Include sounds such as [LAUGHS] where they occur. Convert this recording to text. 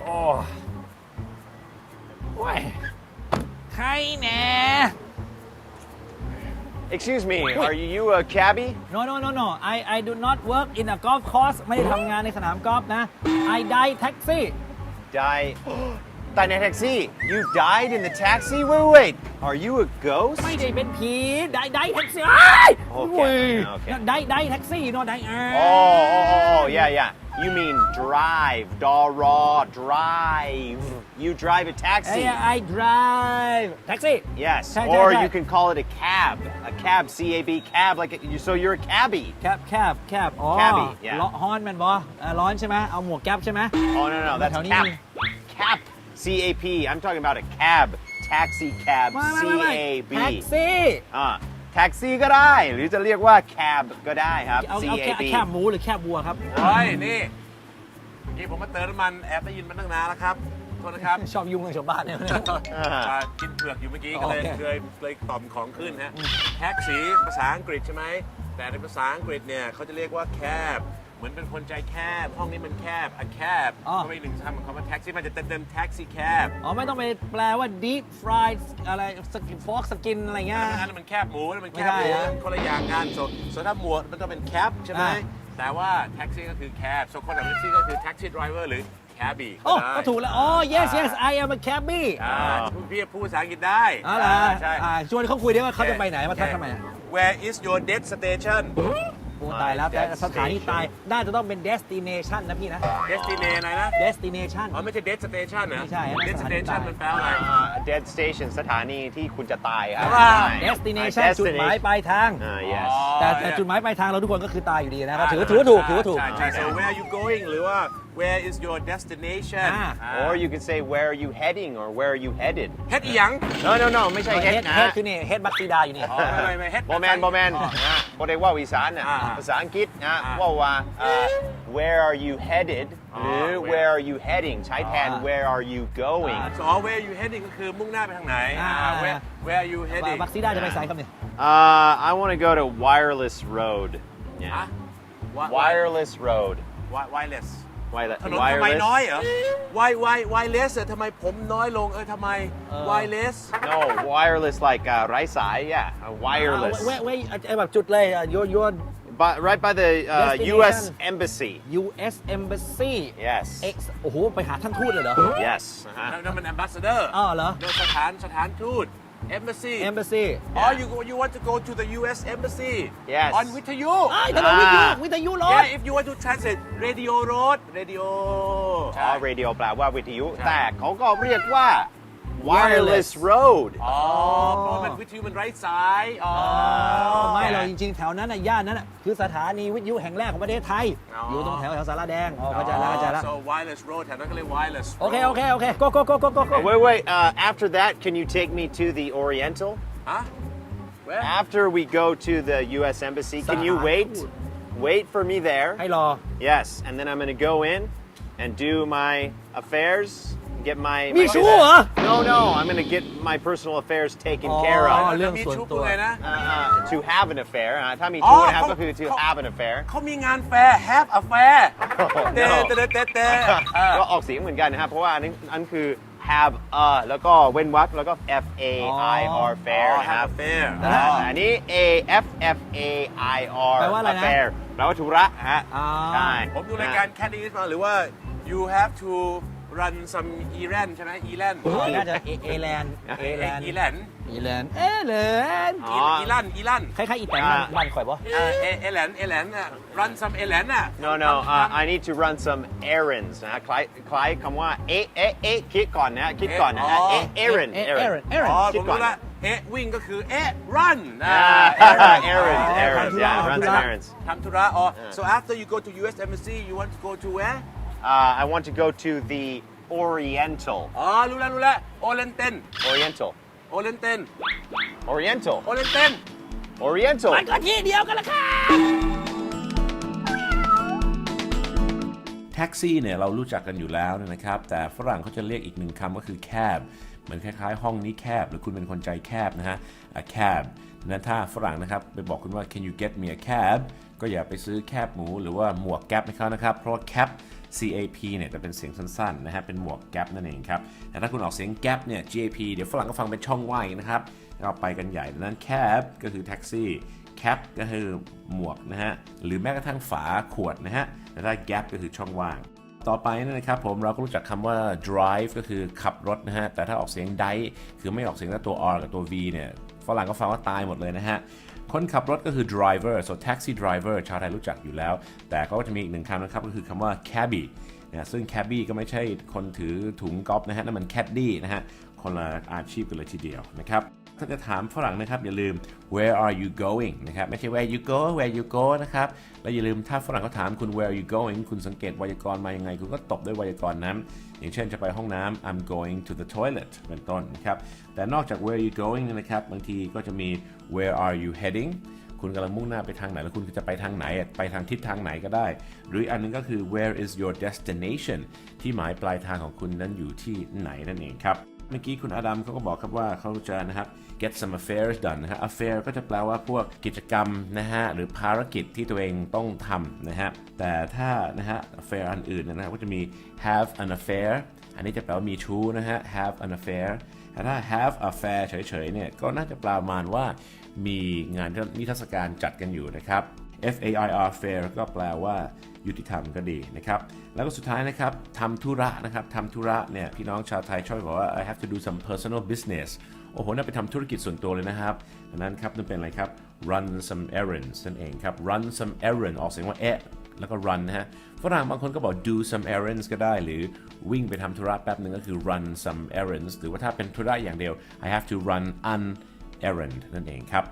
โอ้โอ้ยใครแหน่ Excuse me, are you a cabbie? no no no no I I do not work in a golf course ไม่ได้ทำงานในสนามกอล์ฟนะ I die taxi Die. ตายในแท็กซี่ You died in the taxi? Wait, wait. Are you a ghost? ไม่ได้เป็นผี die die taxi อ้าย โอเค โอ้ย โอเค die die taxi no die อ่า Oh, oh, oh, oh, yeah, yeah. You mean drive. Da raw, drive. You drive a เอ้ย taxi. I drive taxi Yes. ใช่ใช่ Or ใช่ you can call it a cab. A cab, C A B, cab. Like, a, so you're a cabbie. แคบแคบแคบอ๋อ Cabbie, yeah. ร้อนฮอนแมนบออ่าร้อนใช่ไหมเอาหมวกแก๊ปใช่ไหม Oh, no, no, that's แถวนี้ cap. มี Cap, C A P. I'm talking about a cab. Taxi cab, ไม่ C ไม่ไม่ A B. แท็กซี่ อ่าแท็กซี่ก็ได้ หรือจะเรียกว่า cab ก็ได้ครับ เอา C เอา A แค่ B แคบหมูหรือแคบวัวครับ เฮ้ย นี่นี่ผมมาเติมน้ำมันแอบได้ยินมาตั้งนานแล้วครับ โทษนะครับชอบยุ่งกับชาวบ้านเนี่ย อ่า อ่ากินเผือกอยู่เมื่อกี้ก็เลยโอเคเลยเลยต่อมของขึ้นฮะแท็กซี่ภาษาอังกฤษใช่ไหม แต่ในภาษาอังกฤษเนี่ยเขาจะเรียกว่าแคบ เหมือนเป็นคนใจแคบ ห้องนี้มันแคบ a cab อ๋อ ก็ไม่หนึ่งคำของคำว่าแท็กซี่มันจะเต็มเต็มแท็กซี่แคบอ๋อไม่ต้องไปแปลว่า deep fried อะไรสกินฟอกสกินอะไรเงี้ย อันนั้นมันแคบหมูแล้วมันแคบไม่หได้มูฮะคนละอย่างกันส่วนส่วนถ้าหมวดมันต้องเป็นแคบใช่ไหมอ่า แต่ว่าแท็กซี่ก็คือแคบส่วนคนขับแท็กซี่ก็คือแท็กซี่ดรเวอร์หรือแคบบี้โอ้ก็ถูกแล้ว อ๋อ yes yes I am a cabbie อ่าพี่พูดภาษาอังกฤษได้อ๋อเหรออ่าใช่ อ่าชวนเขาคุยได้ว่าเขาจะไปไหนมาทักทำไมอะ Where is your dead station โอ้ตายแล้วแต่สถานีตายน่าจะต้องเป็น destination นะพี่นะ destination อะไรนะ destination อ๋อไม่ใช่ dead station นะไม่ใช่อันนั้น dead สถานี station ตายมันแปลว่าอะไร อ่า dead station สถานีที่คุณจะตายครับว้าว ใช่ destination Destination จุดหมายปลายทาง อ่า yes แต่แต่จุดหมายปลายทางเราทุกคนก็คือตายอยู่ดีนะครับถือว่าถือว่าถูกถือว่าถูก ใช่ใช่ so where are you going หรือว่า where is your destination อ่า or you can say where are you heading or where are you headed เฮ็ดอีหยัง no no no ไม่ใช่ เฮ head ด นะ เฮดคือนี่เฮดบักซีดาอยู่นี่ อ๋อไม่ไม่ไม่ head บอแมนบอแมนนะบอได้ว่าอีสานนะ อ่า ภาษาอังกฤษนะ อ่า ว่าว่าเอ่อ [LAUGHS] where are you headed อ๋อ หรือ where where are you heading ใช้แทน อ่า where are you going สอ where you heading ก็คือมุ่งหน้าไปทางไหน อ่า อ่า where where are you heading บักซีดาจะไปสายครับเนี่ย uh, I want to go to wireless road ฮะ yeah. Wi- wireless road wi- wireless Wireless ถนนทำไมน้อยเหรอ why why wireless เออทำไมผมน้อยลงเออทำไมเออ wireless no wireless like uh, ไร้สาย yeah uh, wireless เว้ยเว้ยไอ้แบบจุดเลยอะ your your but right by the uh, Destination. U.S. embassy US Embassy yes X โอ้โห ไปหาท่านทูตเลยเหรอ yes อ่าฮะ นั่นมัน ambassador อ้าวเหรอ โดยสถานสถานทูต embassy Embassy or you go, you want to go to the U.S. embassy Yes. on วิทยุ ไอ้ยถนนวิทยุ อ่า วิทยุรถ yeah if you want to translate radio road radio อ๋อ radio แปลว่าวิทยุ ใช่ แต่เขาก็เรียกว่า wireless road อ๋อเพราะมันวิทยุมันไร้สาย อ๋อ ไม่หรอกจริงๆ แถวนั้นน่ะย่านนั้นน่ะคือสถานีวิทยุแห่งแรกของประเทศไทย อ๋อ อ อ ยู่ตรงแถวแถวสารแดง อ๋อเข้าใจแล้วเข้าใจแล้ว so wireless road แถวนั้นก็เรียก wireless โอเค โอเค โอเค go go go go go go wait wait uh, after that can you take me to the Oriental ฮะ where after we go to the U.S. embassy can you สถาน wait ทูต wait for me there ให้รอ yes and then I'm gonna go in and do my affairs Get my มี my ชู้เหรอ no no I'm gonna get my personal affairs taken อ๋อ care อ๋อ of เรื่องมีส่วนชุบตัวไงนะ uh, uh, to have an affair อะถ้ามีอ๋อชู้นะครับเขา ก็คือ to เขา have an affair เขามีงานแฟร์ have a fair เตะ no เตะเตะเตะเออ ก็ออกเสียงเหมือนกันนะครับ เพราะว่าอันนี้อันคือ have a แล้วก็เว้นวรรคแล้วก็ f a i r fair อ๋อนะค have รับ a fair อ่าอันนี้ a f f a i r แปลว่าอะไรนะ affair แปลว่าธุระฮะอ่าใช่ผมดูรายการแคดดี้มาหรือว่า you have to run some errand ใช่ไหม errand น่าจะเอเอแลนด์เอแลนด์ errand เอแลนด์เอแลนด์อ๋ออีลันอีลันคล้ายๆอีแตงมันมันข่อยปะเออเอเอแลนเอแลนอะ run some เอแลนอะ no no uh, I need to run some errands นะฮะคล้ายคล้ายคำว่าเอ๊ะเอ๊ะเอ๊ะคิดก่อนนะฮะคิดก่อนนะฮะอ๋อ เอ๊ะ errand เอ errand เอแลนอ๋อด์ผมรู้ละเอะวิ่งก็คือเอะ run นะอ่า errand errands อ๋อ errands ทำธุระ yeah run ทำธุ some ระ errands ทำธุระอ๋อ so after you go to US embassy you want to go to where uh, I want to go to the Oriental อ๋อ รู้แล้วรู้แล้วโอเลนเตน Oriental โอเลนเตน Oriental โอเลนเตน Oriental มันก็ที่เดียวกันละค่ะ แท็กซี่เนี่ยเรารู้จักกันอยู่แล้วนะครับ แต่ฝรั่งเขาจะเรียกอีกหนึ่งคำก็คือ cab เหมือนคล้ายๆ ห้องนี้แคบ หรือคุณเป็นคนใจแคบนะฮะ a cab นั้นถ้าฝรั่งนะครับไปบอกคุณว่า can you get me a cab ก็อย่าไปซื้อแคบหมูหรือว่าหมวกแก๊ปให้เขานะครับ เพราะว่า cap CAP เนี่ยจะเป็นเสียงสั้นๆนะฮะเป็นหมวกแก๊ปนั่นเองครับแต่ถ้าคุณออกเสียงแก๊ปเนี่ย GAP เดี๋ยวฝรั่งก็ฟังเป็นช่องว่างนะครับเราไปกันใหญ่ดังนั้น cab ก็คือแท็กซี่ cap ก็คือหมวกนะฮะหรือแม้กระทั่งฝาขวดนะฮะแต่ถ้า gap ก็คือช่องว่างต่อไปนะครับผมเราก็รู้จักคำว่า drive ก็คือขับรถนะฮะ แต่ถ้าออกเสียง drive คือไม่ออกเสียงตัว r กับตัว v เนี่ย ฝรั่งก็ฟังว่าตายหมดเลยนะฮะ คนขับรถก็คือ driver so taxi driver ชาวไทยรู้จักอยู่แล้ว แต่ก็จะมีอีกหนึ่งคำนะครับ ก็คือคำว่า cabby นะซึ่ง cabby ก็ไม่ใช่คนถือถุงก๊อฟนะฮะนั่นมัน caddy นะฮะ คนละอาชีพกันเลยทีเดียวนะครับ ถ้าจะถามฝรั่งนะครับอย่าลืม where are you going นะครับไม่ใช่ where you go where you go นะครับแล้วอย่าลืมถ้าฝรั่งเขาถามคุณ where are you going คุณสังเกตไวยากรณ์มายังไง คุณก็ตบด้วยไวยากรณ์นั้น อย่างเช่นจะไปห้องน้ำ I'm going to the toilet เป็นต้นนะครับแต่นอกจาก where are you going นยนะครับบางทีก็จะมี where are you heading คุณกำลังมุ่งหน้าไปทางไหน แล้วคุณจะไปทางไหน ไปทางทิศทางไหนก็ได้ หรืออันนึงก็คือ where is your destination ที่หมายปลายทางของคุณนั้นอยู่ที่ไหนนั่นเองครับ เมื่อกี้คุณอดัมเขาก็บอกครับว่าเขาจะนะครับ get some affairs done นะฮะ affair ก็จะแปลว่าพวกกิจกรรมนะฮะหรือภารกิจที่ตัวเองต้องทำนะฮะแต่ถ้านะฮะ affair อันอื่นนะฮะก็จะมี have an affair อันนี้จะแปลว่ามีชู้นะฮะ have an affair แต่ถ้า have affair เฉยๆเนี่ยก็น่าจะปลประมาณว่ามีงานนิทรรศการจัดกันอยู่นะครับ F A I R fair ก็แปลว่ายุติธรรมก็ดีนะครับ แล้วก็สุดท้ายนะครับทำธุระนะครับทำธุระเนี่ยพี่น้องชาวไทยชอบบอกว่า I have to do some personal business โอ้โหน่าไปทำธุรกิจส่วนตัวเลยนะครับดังนั้นครับนั่นเป็นอะไรครับ run some errands นั่นเองครับ run some errand ออกเสียงว่าเอะแล้วก็ run นะฮะ ฝรั่งบางคนก็บอก do some errands ก็ได้ หรือวิ่งไปทำธุระแป๊บหนึ่งก็คือ run some errands หรือว่าถ้าเป็นธุระอย่างเดียว I have to run an errand นั่นเองครับ